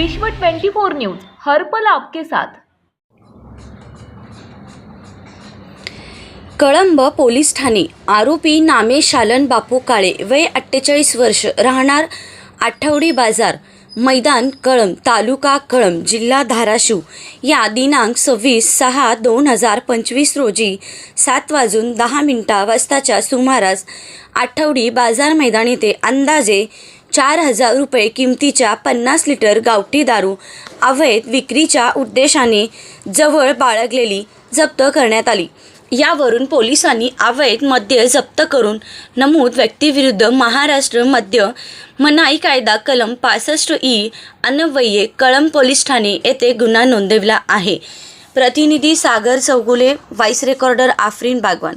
विश्व 24 न्यूज हर पल आपके साथ. कळंब पोलीस ठाणे. आरोपी नामे शालन बापू काळे वय अठ्ठेचाळीस वर्ष राहणार आठवडी बाजार मैदान कळंब तालुका कळंब जिल्हा धाराशिव. या दिनांक सव्वीस सहा दोन हजार पंचवीस रोजी सात वाजून दहा मिनटा वाजताच्या सुमारास आठवडी बाजार मैदान येथे अंदाजे चार हजार रुपये किमतीच्या पन्नास लिटर गावठी दारू अवैध विक्रीच्या उद्देशाने जवळ बाळगलेली जप्त करण्यात आली. यावरून पोलिसांनी अवैध मद्य जप्त करून नमूद व्यक्तीविरुद्ध महाराष्ट्र मद्य मनाई कायदा कलम पासष्ट ई अन्वये कळंब पोलीस ठाणे येथे गुन्हा नोंदवला आहे. प्रतिनिधी सागर चौगुले व्हाईस रेकॉर्डर आफरीन बागवान.